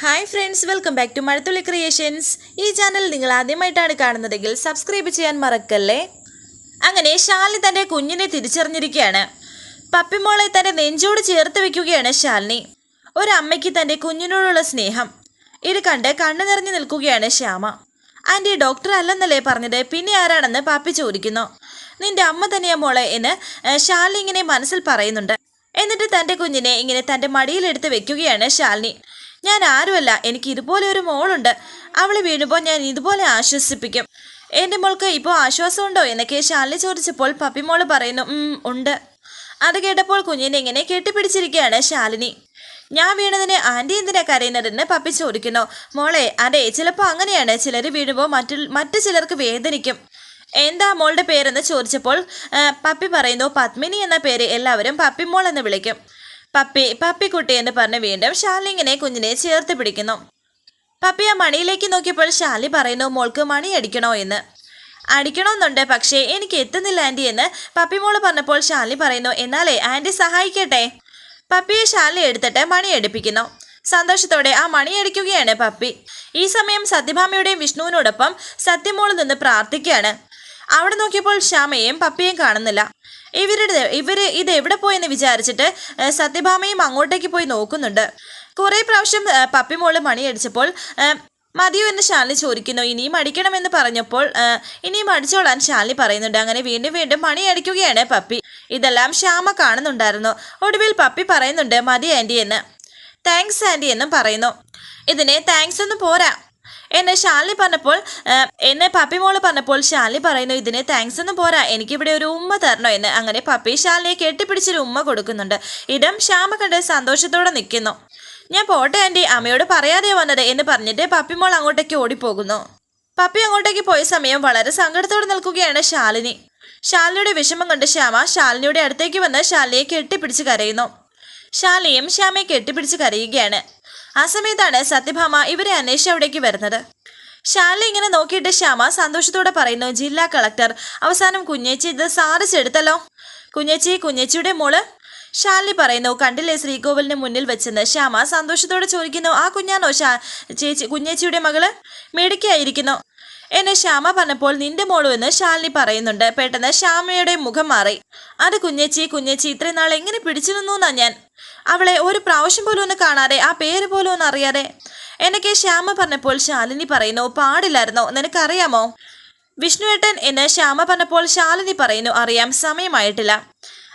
Hi friends welcome back to Mazhathulli creations ഈ channel നിങ്ങൾ ആദ്യമായിട്ടാണ് കാണുന്നതെങ്കിൽ സബ്സ്ക്രൈബ് ചെയ്യാൻ മറക്കല്ലേ? അങ്ങനെ ശാലിനി തന്റെ കുഞ്ഞിനെ തിരിച്ചറിഞ്ഞിരിക്കുകയാണ്. പപ്പിമോളെ തന്റെ നെഞ്ചോട് ചേർത്ത് വെക്കുകയാണ് ശാലിനി. ഒരമ്മയ്ക്ക് തന്റെ കുഞ്ഞിനോടുള്ള സ്നേഹം. ഇത് കണ്ട് കണ്ണു നിറഞ്ഞു നിൽക്കുകയാണ് ശ്യാമ. ആന്റി ഡോക്ടർ അല്ലെന്നല്ലേ പറഞ്ഞത്? പിന്നെ ആരാണെന്ന് പാപ്പി ചോദിക്കുന്നു. നിന്റെ അമ്മ തന്നെയാ മോളെ എന്ന് ഷാലിനി ഇങ്ങനെ മനസ്സിൽ പറയുന്നുണ്ട്. എന്നിട്ട് തന്റെ കുഞ്ഞിനെ ഇങ്ങനെ തന്റെ മടിയിലെടുത്ത് വെക്കുകയാണ് ശാലിനി. ഞാൻ ആരുമല്ല എനിക്ക് ഇതുപോലെ ഒരു മോളുണ്ട്. അവൾ വീഴുമ്പോൾ ഞാൻ ഇതുപോലെ ആശ്വസിപ്പിക്കും. എന്റെ മോൾക്ക് ഇപ്പോൾ ആശ്വാസമുണ്ടോ എന്നൊക്കെ ശാലിനി ചോദിച്ചപ്പോൾ പപ്പി പപ്പിമോൾ പറയുന്നു "ഉം, ഉണ്ട്. അത് കേട്ടപ്പോൾ കുഞ്ഞിനെ ഇങ്ങനെ കെട്ടിപ്പിടിച്ചിരിക്കുകയാണ് ശാലിനി. ഞാൻ വീണതിനെ ആന്റി എന്തിനാ കരയുന്നതെന്ന് പപ്പി ചോദിക്കുന്നു. മോളെ അതെ ചിലപ്പോൾ അങ്ങനെയാണ്. ചിലർ വീഴുമ്പോൾ മറ്റു മറ്റു ചിലർക്ക് വേദനിക്കും. എന്താ മോളുടെ പേരെന്ന് ചോദിച്ചപ്പോൾ പപ്പി പറയുന്നു പത്മിനി എന്ന പേര് എല്ലാവരും പപ്പി മോൾ എന്ന് വിളിക്കും. പപ്പി പപ്പിക്കുട്ടി എന്ന് പറഞ്ഞ് വീണ്ടും ഷാലിങ്ങിനെ കുഞ്ഞിനെ ചേർത്ത് പിടിക്കുന്നു. പപ്പി ആ മണിയിലേക്ക് നോക്കിയപ്പോൾ ഷാലി പറയുന്നു മോൾക്ക് മണി അടിക്കണോ എന്ന്? അടിക്കണമെന്നുണ്ട് പക്ഷേ എനിക്ക് എത്തുന്നില്ല ആന്റി എന്ന് പപ്പി മോൾ പറഞ്ഞപ്പോൾ ഷാലി പറയുന്നു എന്നാലേ ആന്റി സഹായിക്കട്ടെ? പപ്പിയെ ഷാലി എടുത്തിട്ട് മണി എടുപ്പിക്കുന്നു സന്തോഷത്തോടെ ആ മണി അടിക്കുകയാണ് പപ്പി. ഈ സമയം സത്യഭാമയുടെയും വിഷ്ണുവിനോടൊപ്പം സത്യമോൾ നിന്ന് പ്രാർത്ഥിക്കുകയാണ്. അവിടെ നോക്കിയപ്പോൾ ശ്യാമയെയും പപ്പിയെയും കാണുന്നില്ല. ഇവരുടെ ഇവർ ഇത് എവിടെ പോയെന്ന് വിചാരിച്ചിട്ട് സത്യഭാമയും അങ്ങോട്ടേക്ക് പോയി നോക്കുന്നുണ്ട്. കുറേ പ്രാവശ്യം പപ്പി മോൾ മണി അടിച്ചപ്പോൾ ഏഹ്, മതിയോ എന്ന് ശാലിനി ചോദിക്കുന്നു. ഇനിയും അടിക്കണമെന്ന് പറഞ്ഞപ്പോൾ ഇനിയും അടിച്ചോളാൻ ശാലിനി പറയുന്നുണ്ട്. അങ്ങനെ വീണ്ടും വീണ്ടും മണി അടിക്കുകയാണ് പപ്പി. ഇതെല്ലാം ശ്യാമ കാണുന്നുണ്ടായിരുന്നു. ഒടുവിൽ പപ്പി പറയുന്നുണ്ട് മതി ആന്റി എന്ന്. താങ്ക്സ് ആന്റി എന്നും പറയുന്നു. ഇതിനെ താങ്ക്സ് ഒന്നും പോരാ. എന്നെ ശാലിനി പറഞ്ഞപ്പോൾ എന്നെ പപ്പി മോൾ പറഞ്ഞപ്പോൾ ശാലിനി പറയുന്നു ഇതിന് താങ്ക്സ് ഒന്നും പോരാ. എനിക്കിവിടെ ഒരു ഉമ്മ തരണോ എന്ന്. അങ്ങനെ പപ്പി ശാലിനിയെ കെട്ടിപ്പിടിച്ചൊരു ഉമ്മ കൊടുക്കുന്നുണ്ട്. ഇടം ശ്യാമ കണ്ട് സന്തോഷത്തോടെ നിൽക്കുന്നു. ഞാൻ പോട്ടെ ആന്റി അമ്മയോട് പറയാതെ വന്നത് എന്ന് പറഞ്ഞിട്ട് പപ്പി മോൾ അങ്ങോട്ടേക്ക് ഓടിപ്പോകുന്നു. പപ്പി അങ്ങോട്ടേക്ക് പോയ സമയം വളരെ സങ്കടത്തോടെ നിൽക്കുകയാണ് ശാലിനി. ശാലിനിയുടെ വിഷമം കണ്ട് ശ്യാമ ശാലിനിയുടെ അടുത്തേക്ക് വന്ന് ശാലിനിയെ കെട്ടിപ്പിടിച്ച് കരയുന്നു. ഷാലിയും ശ്യാമയെ കെട്ടിപ്പിടിച്ച് കരയുകയാണ്. ആ സമയത്താണ് സത്യഭാമ ഇവരെ അന്വേഷിച്ച് അവിടേക്ക് വരുന്നത്. ശാലിനി ഇങ്ങനെ നോക്കിയിട്ട് ശ്യാമ സന്തോഷത്തോടെ പറയുന്നു ജില്ലാ കളക്ടർ അവസാനം കുഞ്ഞേച്ചി ഇത് സാധിച്ചെടുത്തല്ലോ കുഞ്ഞേച്ചി കുഞ്ഞേച്ചിയുടെ മോൾ? ശാലിനി പറയുന്നു കണ്ടില്ലേ ശ്രീകോവിലിന് മുന്നിൽ വെച്ചെന്ന്. ശ്യാമ സന്തോഷത്തോടെ ചോദിക്കുന്നു ആ കുഞ്ഞാണോ ശാ ചേച്ചി കുഞ്ഞേച്ചിയുടെ മകൾ? മിടുക്കിയായിരിക്കുന്നു എന്നെ ശ്യാമ പറഞ്ഞപ്പോൾ നിന്റെ മോളു എന്ന് ശാലിനി പറയുന്നുണ്ട്. പെട്ടെന്ന് ശ്യാമയുടെ മുഖം മാറി. അത് കുഞ്ഞച്ചി കുഞ്ഞച്ചി ഇത്രയും നാൾ എങ്ങനെ പിടിച്ചു നിന്നു എന്നാ ഞാൻ? അവളെ ഒരു പ്രാവശ്യം പോലും ഒന്ന് കാണാതെ ആ പേര് പോലും ഒന്ന് അറിയാതെ. എനിക്ക് ശ്യാമ പറഞ്ഞപ്പോൾ ശാലിനി പറയുന്നു പാടില്ലായിരുന്നു? നിനക്കറിയാമോ? വിഷ്ണുവേട്ടൻ എന്ന് ശ്യാമ പറഞ്ഞപ്പോൾ ശാലിനി പറയുന്നു അറിയാം സമയമായിട്ടില്ല.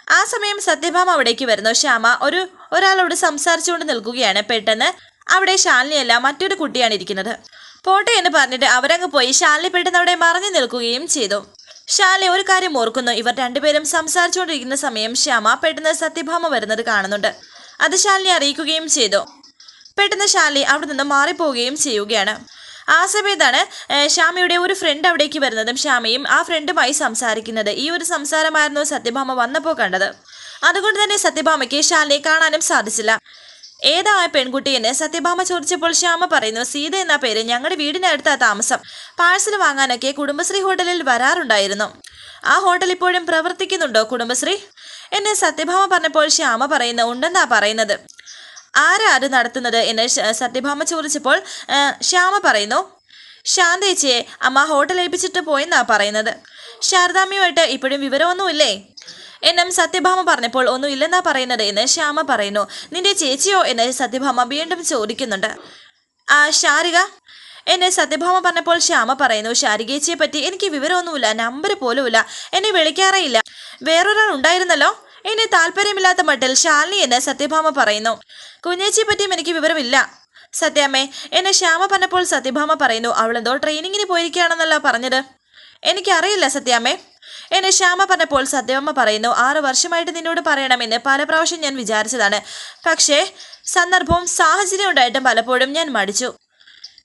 ആ സമയം സത്യഭാമ അവിടേക്ക് വരുന്നു. ശ്യാമ ഒരു ഒരാളോട് സംസാരിച്ചുകൊണ്ട് നിൽക്കുകയാണ്. പെട്ടെന്ന് അവിടെ ശാലിനിയല്ല മറ്റൊരു കുട്ടിയാണ് ഇരിക്കുന്നത്. പോട്ടെ എന്ന് പറഞ്ഞിട്ട് അവരങ്ങ് പോയി ശാലിനി പെട്ടെന്ന് അവിടെ മറഞ്ഞു നിൽക്കുകയും ചെയ്തു. ഷാലി ഒരു കാര്യം ഓർക്കുന്നു. ഇവർ രണ്ടുപേരും സംസാരിച്ചുകൊണ്ടിരിക്കുന്ന സമയം ശ്യാമ പെട്ടെന്ന് സത്യഭാമ വരുന്നത് കാണുന്നുണ്ട്. അത് ശാലിനി അറിയിക്കുകയും ചെയ്തു. പെട്ടെന്ന് ഷാലി അവിടെ നിന്ന് മാറിപ്പോവുകയും ചെയ്യുകയാണ്. ആ സമയത്താണ് ശ്യാമയുടെ ഒരു ഫ്രണ്ട് അവിടേക്ക് വരുന്നതും ശ്യാമയും ആ ഫ്രണ്ടുമായി സംസാരിക്കുന്നത്. ഈ ഒരു സംസാരമായിരുന്നു സത്യഭാമ വന്നപ്പോൾ കണ്ടത്. അതുകൊണ്ട് തന്നെ സത്യഭാമയ്ക്ക് ഷാലിനെ കാണാനും സാധിച്ചില്ല. ഏതാ ആ പെൺകുട്ടി എന്നെ സത്യഭാമ ചോദിച്ചപ്പോൾ ശ്യാമ പറയുന്നു സീത എന്ന പേര് ഞങ്ങളുടെ വീടിനടുത്താ താമസം. പാഴ്സൽ വാങ്ങാനൊക്കെ കുടുംബശ്രീ ഹോട്ടലിൽ വരാറുണ്ടായിരുന്നു. ആ ഹോട്ടൽ ഇപ്പോഴും പ്രവർത്തിക്കുന്നുണ്ടോ കുടുംബശ്രീ? എന്നെ സത്യഭാമ പറഞ്ഞപ്പോൾ ശ്യാമ പറയുന്നു ഉണ്ടെന്നാ പറയുന്നത്. ആരാ അത് നടത്തുന്നത്? എന്ന് സത്യഭാമ ചോദിച്ചപ്പോൾ ശ്യാമ പറയുന്നു ശാന്തേച്ചിയെ അമ്മ ഹോട്ടൽ ഏൽപ്പിച്ചിട്ട് പോയെന്നാ പറയുന്നത്. ശാരദാമ്മയുമായിട്ട് ഇപ്പോഴും വിവരമൊന്നുമില്ലേ? എന്നും സത്യഭാമ പറഞ്ഞപ്പോൾ ഒന്നും ഇല്ലെന്നാ പറയുന്നത് എന്ന് ശ്യാമ പറയുന്നു. നിന്റെ ചേച്ചിയോ? എന്ന് സത്യഭാമ വീണ്ടും ചോദിക്കുന്നുണ്ട്. ആ ശാരിക. എന്നെ സത്യഭാമ പറഞ്ഞപ്പോൾ ശ്യാമ പറയുന്നു ശാരികേച്ചിയെ പറ്റി എനിക്ക് വിവരമൊന്നുമില്ല നമ്പർ പോലുമില്ല എന്നെ വിളിക്കാറേയില്ല. വേറൊരാൾ ഉണ്ടായിരുന്നല്ലോ? എന്നെ താല്പര്യമില്ലാത്ത മട്ടിൽ ശാലിനി എന്ന് സത്യഭാമ പറയുന്നു. കുഞ്ഞേച്ചിയെ പറ്റിയും എനിക്ക് വിവരമില്ല. സത്യാമ്മേ എന്നെ ശ്യാമ പറഞ്ഞപ്പോൾ സത്യഭാമ പറയുന്നു. അവളെന്തോ ട്രെയിനിങ്ങിന് പോയിരിക്കുകയാണെന്നല്ല പറഞ്ഞത്? എനിക്കറിയില്ല സത്യാമ്മേ എന്നെ ശ്യാമ പറഞ്ഞപ്പോൾ സത്യമ്മ പറയുന്നു ആറ് വർഷമായിട്ട് നിന്നോട് പറയണമെന്ന് പല പ്രാവശ്യം ഞാൻ വിചാരിച്ചതാണ്. പക്ഷേ സന്ദർഭവും സാഹചര്യം ഉണ്ടായിട്ടും പലപ്പോഴും ഞാൻ മടിച്ചു.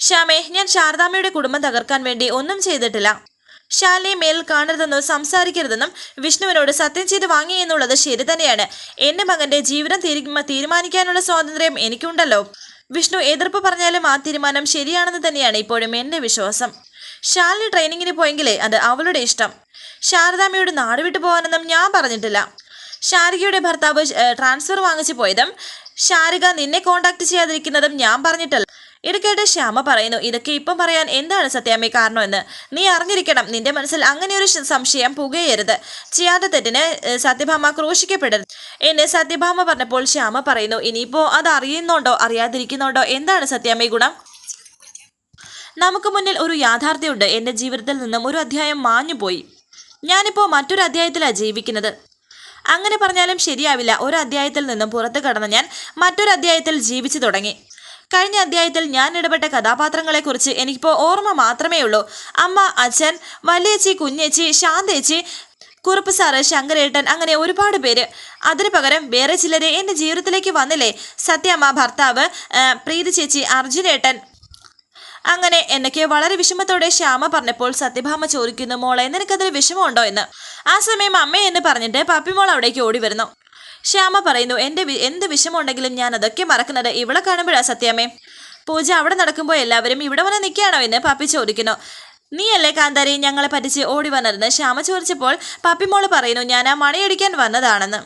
ശ്യാമേ ഞാൻ ശാരദാമ്മയുടെ കുടുംബം തകർക്കാൻ വേണ്ടി ഒന്നും ചെയ്തിട്ടില്ല. ശാലിയെ മേൽ കാണരുതെന്നോ സംസാരിക്കരുതെന്നും വിഷ്ണുവിനോട് സത്യം ചെയ്ത് വാങ്ങി എന്നുള്ളത് ശരി തന്നെയാണ്. എന്റെ മകന്റെ ജീവിതം തീരുമ- തീരുമാനിക്കാനുള്ള സ്വാതന്ത്ര്യം എനിക്കുണ്ടല്ലോ. വിഷ്ണു എതിർപ്പ് പറഞ്ഞാലും ആ തീരുമാനം ശരിയാണെന്ന് തന്നെയാണ് ഇപ്പോഴും എന്റെ വിശ്വാസം. ശാലിനി ട്രെയിനിങ്ങിന് പോയെങ്കിലേ അത് അവളുടെ ഇഷ്ടം. ശാരദാമ്മയോട് നാട് വിട്ടു പോകാനൊന്നും ഞാൻ പറഞ്ഞിട്ടില്ല. ശാരികയുടെ ഭർത്താവ് ട്രാൻസ്ഫർ വാങ്ങിച്ചു പോയതും ശാരിക നിന്നെ കോണ്ടാക്ട് ചെയ്യാതിരിക്കുന്നതും ഞാൻ പറഞ്ഞിട്ടല്ല. ഇടയ്ക്കായിട്ട് ശ്യാമ പറയുന്നു ഇതൊക്കെ ഇപ്പം പറയാൻ എന്താണ് സത്യാമ്മ കാരണമെന്ന്? നീ അറിഞ്ഞിരിക്കണം നിന്റെ മനസ്സിൽ അങ്ങനെ ഒരു സംശയം പുകയരുത്. ചെയ്യാത്ത തെറ്റിന് സത്യഭാമ ക്രൂശിക്കപ്പെടരുത്. എന്നെ സത്യഭാമ പറഞ്ഞപ്പോൾ ശ്യാമ പറയുന്നു ഇനിയിപ്പോ അത് അറിയുന്നുണ്ടോ? അറിയാതിരിക്കുന്നുണ്ടോ? എന്താണ് സത്യാമ്മ ഗുണം? നമുക്ക് മുന്നിൽ ഒരു യാഥാർത്ഥ്യമുണ്ട്. എന്റെ ജീവിതത്തിൽ നിന്നും ഒരു അധ്യായം മാഞ്ഞുപോയി. ഞാനിപ്പോൾ മറ്റൊരു അധ്യായത്തിലാണ് ജീവിക്കുന്നത്. അങ്ങനെ പറഞ്ഞാലും ശരിയാവില്ല. ഒരു അധ്യായത്തിൽ നിന്നും പുറത്തു കടന്ന് ഞാൻ മറ്റൊരു അധ്യായത്തിൽ ജീവിച്ചു തുടങ്ങി. കഴിഞ്ഞ അധ്യായത്തിൽ ഞാൻ ഇടപെട്ട കഥാപാത്രങ്ങളെക്കുറിച്ച് എനിക്കിപ്പോൾ ഓർമ്മ മാത്രമേ ഉള്ളൂ. അമ്മ അച്ഛൻ വലിയച്ചി കുഞ്ഞേച്ചി ശാന്തേച്ചി കുറുപ്പ് സാറ് ശങ്കരേട്ടൻ അങ്ങനെ ഒരുപാട് പേര്. അതിനു പകരം വേറെ ചിലരെ എന്റെ ജീവിതത്തിലേക്ക് വന്നില്ലേ? സത്യമ്മ ഭർത്താവ് പ്രീതി ചേച്ചി അർജുനേട്ടൻ അങ്ങനെ എന്നൊക്കെ വളരെ വിഷമത്തോടെ ശ്യാമ പറഞ്ഞപ്പോൾ സത്യഭാമ ചോദിക്കുന്നു മോളെ നിനക്കതിൽ വിഷമമുണ്ടോ എന്ന്? ആ സമയം അമ്മ എന്ന് പറഞ്ഞിട്ട് പപ്പിമോൾ അവിടേക്ക് ഓടി വരുന്നു. ശ്യാമ പറയുന്നു എന്റെ എന്ത് വിഷമമുണ്ടെങ്കിലും ഞാൻ അതൊക്കെ മറക്കുന്നത് ഇവളെ കാണുമ്പോഴാ സത്യാമ്മേ പൂജ അവിടെ നടക്കുമ്പോൾ എല്ലാവരും ഇവിടെ വന്ന് നിൽക്കുകയാണോ എന്ന് പപ്പി ചോദിക്കുന്നു. നീയല്ലേ കാന്താരി ഞങ്ങളെ പറ്റിച്ച് ഓടി വന്നതെന്ന്? ശ്യാമ ചോദിച്ചപ്പോൾ പപ്പിമോൾ പറയുന്നു ഞാൻ ആ മണിയടിക്കാൻ വന്നതാണെന്ന്.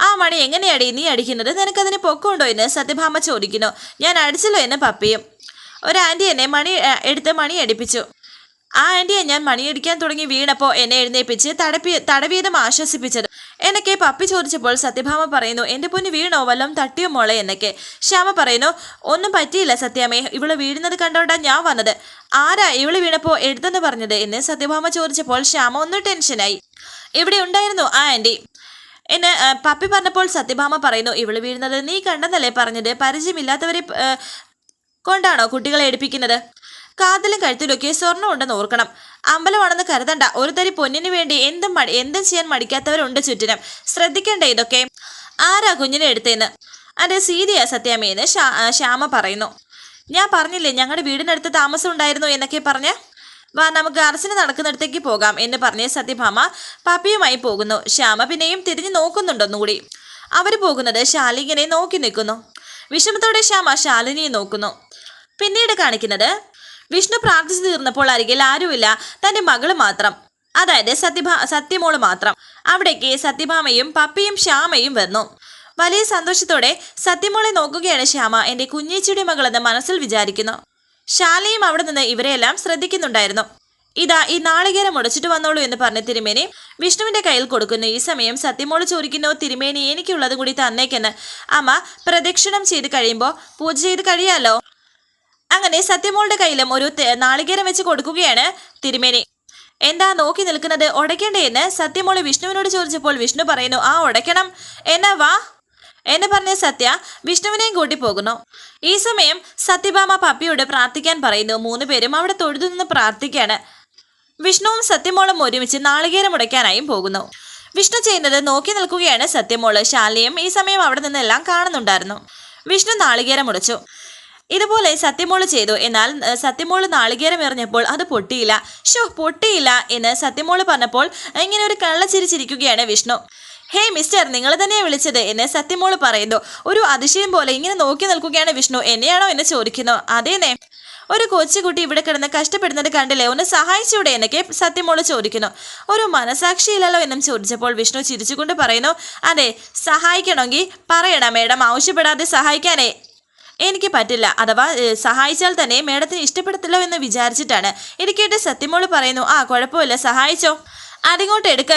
ആ മണി എങ്ങനെയടി നീ അടിക്കുന്നത്? നിനക്കതിന് പൊക്കമുണ്ടോ? എന്ന് സത്യഭാമ ചോദിക്കുന്നു. ഞാൻ അടിച്ചല്ലോ എന്ന് പപ്പിയും. ഒരു ആന്റി എന്നെ മണി എടുത്ത് മണി അടിപ്പിച്ചു. ആ ആന്റിയെ ഞാൻ മണിയടിക്കാൻ തുടങ്ങി വീണപ്പോൾ എന്നെ എഴുന്നേപ്പിച്ച് തടപ്പി തടവീതം ആശ്വസിപ്പിച്ചത്. എന്നൊക്കെ പപ്പി ചോദിച്ചപ്പോൾ സത്യഭാമ പറയുന്നു എന്റെ പൊന്ന് വീണോ? വല്ലതും തട്ടിയോ മോളെ? എന്നൊക്കെ. ശ്യാമ പറയുന്നു ഒന്നും പറ്റിയില്ല സത്യാമേ ഇവൾ വീഴുന്നത് കണ്ടോണ്ടാ ഞാൻ വന്നത്. ആരാ ഇവൾ വീണപ്പോൾ എഴുതെന്ന് പറഞ്ഞത്? എന്ന് സത്യഭാമ ചോദിച്ചപ്പോൾ ശ്യാമ ഒന്ന് ടെൻഷനായി. ഇവിടെ ഉണ്ടായിരുന്നു ആ ആന്റി? എന്നെ പപ്പി പറഞ്ഞപ്പോൾ സത്യഭാമ പറയുന്നു ഇവൾ വീഴുന്നത് നീ കണ്ടെന്നല്ലേ പറഞ്ഞത്? പരിചയമില്ലാത്തവരെ കൊണ്ടാണോ കുട്ടികളെ എടുപ്പിക്കുന്നത് കാതലും കഴുത്തിലൊക്കെ സ്വർണം ഉണ്ടെന്ന് ഓർക്കണം. അമ്പലമാണെന്ന് കരുതണ്ട. ഒരു തരി പൊന്നിന് വേണ്ടി എന്തും മടി എന്തും ചെയ്യാൻ മടിക്കാത്തവരുണ്ട് ചുറ്റിനും. ശ്രദ്ധിക്കണ്ടേ ഇതൊക്കെ? ആരാ കുഞ്ഞിനെ എടുത്തേന്ന് അതെ സീതയാ സത്യാമ്മയെന്ന് ശ്യാമ പറയുന്നു. ഞാൻ പറഞ്ഞില്ലേ ഞങ്ങളുടെ വീടിനടുത്ത് താമസം ഉണ്ടായിരുന്നു എന്നൊക്കെ പറഞ്ഞ്? വാ നമുക്ക് അർച്ചന നടക്കുന്നിടത്തേക്ക് പോകാം എന്ന് പറഞ്ഞ് സത്യഭാമ പപ്പിയുമായി പോകുന്നു. ശ്യാമ പിന്നെയും തിരിഞ്ഞു നോക്കുന്നുണ്ടൊന്നുകൂടി അവർ പോകുന്നത് ശാലിങ്ങനെ നോക്കി നിൽക്കുന്നു. വിഷമത്തോടെ ശ്യാമ ശാലിനിയെ നോക്കുന്നു. പിന്നീട് കാണിക്കുന്നത് വിഷ്ണു പ്രാർത്ഥിച്ചു തീർന്നപ്പോൾ അരികിൽ ആരുമില്ല തന്റെ മകൾ മാത്രം. അതായത് സത്യഭാ സത്യമോൾ മാത്രം. അവിടേക്ക് സത്യഭാമയും പപ്പിയും ശ്യാമയും വന്നു. വലിയ സന്തോഷത്തോടെ സത്യമോളെ നോക്കുകയാണ് ശ്യാമ എന്റെ കുഞ്ഞേച്ചിയുടെ മകളെന്ന് മനസ്സിൽ വിചാരിക്കുന്നു. ശാലയും അവിടെ നിന്ന് ഇവരെയെല്ലാം ശ്രദ്ധിക്കുന്നുണ്ടായിരുന്നു. ഇതാ ഈ നാളികേരം മുടച്ചിട്ട് വന്നോളൂ എന്ന് പറഞ്ഞ തിരുമേനി വിഷ്ണുവിന്റെ കയ്യിൽ കൊടുക്കുന്നു. ഈ സമയം സത്യമോൾ ചോദിക്കുന്നു തിരുമേനി എനിക്കുള്ളത് കൂടി തന്നേക്കെന്ന്. അമ്മ പ്രദക്ഷിണം ചെയ്ത് കഴിയുമ്പോൾ പൂജ ചെയ്ത് കഴിയാലോ? അങ്ങനെ സത്യമോളുടെ കയ്യിലും ഒരു നാളികേരം വെച്ച് കൊടുക്കുകയാണ് തിരുമേനി. എന്താ നോക്കി നിൽക്കുന്നത്? ഉടയ്ക്കണ്ടേ എന്ന് സത്യമോൾ വിഷ്ണുവിനോട് ചോദിച്ചപ്പോൾ വിഷ്ണു പറയുന്നു ആ ഉടയ്ക്കണം എന്നാ വാ. എന്ന് പറഞ്ഞ സത്യ വിഷ്ണുവിനെയും കൂട്ടി പോകുന്നു. ഈ സമയം സത്യഭാമ പപ്പിയോട് പ്രാർത്ഥിക്കാൻ പറയുന്നു. മൂന്ന് പേരും അവിടെ തൊഴുതു നിന്ന് പ്രാർത്ഥിക്കുകയാണ് വിഷ്ണുവും സത്യമോളും ഒരുമിച്ച് നാളികേരം ഉടയ്ക്കാനായും പോകുന്നു. വിഷ്ണു ചെയ്യുന്നത് നോക്കി നിൽക്കുകയാണ് സത്യമോൾ. ശാലിയും ഈ സമയം അവിടെ നിന്നെല്ലാം കാണുന്നുണ്ടായിരുന്നു. വിഷ്ണു നാളികേരം ഉടച്ചു. ഇതുപോലെ സത്യമോൾ ചെയ്തു. എന്നാൽ സത്യമോൾ നാളികേരം എറിഞ്ഞപ്പോൾ അത് പൊട്ടിയില്ല. ഷോ പൊട്ടിയില്ല എന്ന് സത്യമോൾ പറഞ്ഞപ്പോൾ ഇങ്ങനെ ഒരു കള്ള ചിരിച്ചിരിക്കുകയാണ് വിഷ്ണു. ഹേ മിസ്റ്റർ നിങ്ങൾ തന്നെയാണ് വിളിച്ചത് എന്നെ സത്യമോൾ പറയുന്നു. ഒരു അതിശയം പോലെ ഇങ്ങനെ നോക്കി നിൽക്കുകയാണ് വിഷ്ണു. എന്നെയാണോ എന്ന് ചോദിക്കുന്നു? അതേനേ ഒരു കൊച്ചുകുട്ടി ഇവിടെ കിടന്ന് കഷ്ടപ്പെടുന്നത് കണ്ടില്ലേ? ഒന്ന് സഹായിച്ചൂടെ എന്നൊക്കെ സത്യമോൾ ചോദിക്കുന്നു. ഒരു മനസാക്ഷിയില്ലല്ലോ എന്നും ചോദിച്ചപ്പോൾ വിഷ്ണു ചിരിച്ചുകൊണ്ട് പറയുന്നു അതെ സഹായിക്കണമെങ്കിൽ പറയണം മേഡം. ആവശ്യപ്പെടാതെ സഹായിക്കാനേ. എനിക്ക് പറ്റില്ല. അഥവാ സഹായിച്ചാൽ തന്നെ മേഡത്തിന് ഇഷ്ടപ്പെടത്തില്ലോ എന്ന് വിചാരിച്ചിട്ടാണ്. ഇത് സത്യമോൾ പറയുന്നു ആ കുഴപ്പമില്ല സഹായിച്ചോ. അതിങ്ങോട്ട് എടുക്ക.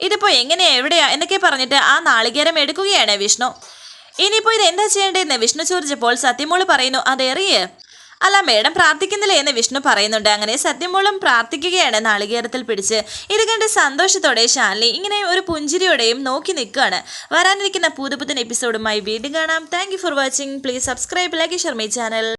ഇതിപ്പോ എങ്ങനെയാ എവിടെയാ? എന്നൊക്കെ പറഞ്ഞിട്ട് ആ നാളികേരം എടുക്കുകയാണ് വിഷ്ണു. ഇനിയിപ്പോ ഇത് എന്താ ചെയ്യേണ്ടതെന്ന് വിഷ്ണു ചോദിച്ചപ്പോൾ സത്യമോൾ പറയുന്നു അതെറിയ് അല്ല മേഡം പ്രാർത്ഥിക്കുന്നില്ലേ എന്ന് വിഷ്ണു പറയുന്നുണ്ട്. അങ്ങനെ സത്യമൂളം പ്രാർത്ഥിക്കുകയാണ്. നാളികേരത്തിൽ പിടിച്ച് ഇത് കണ്ട് സന്തോഷത്തോടെ ഷാൻലി ഇങ്ങനെ ഒരു പുഞ്ചിരിയോടെയും നോക്കി നിൽക്കുകയാണ്. വരാനിരിക്കുന്ന പുതുപുത്തൻ എപ്പിസോഡുമായി വീണ്ടും കാണാം. Thank for watching please subscribe like Sharmi channel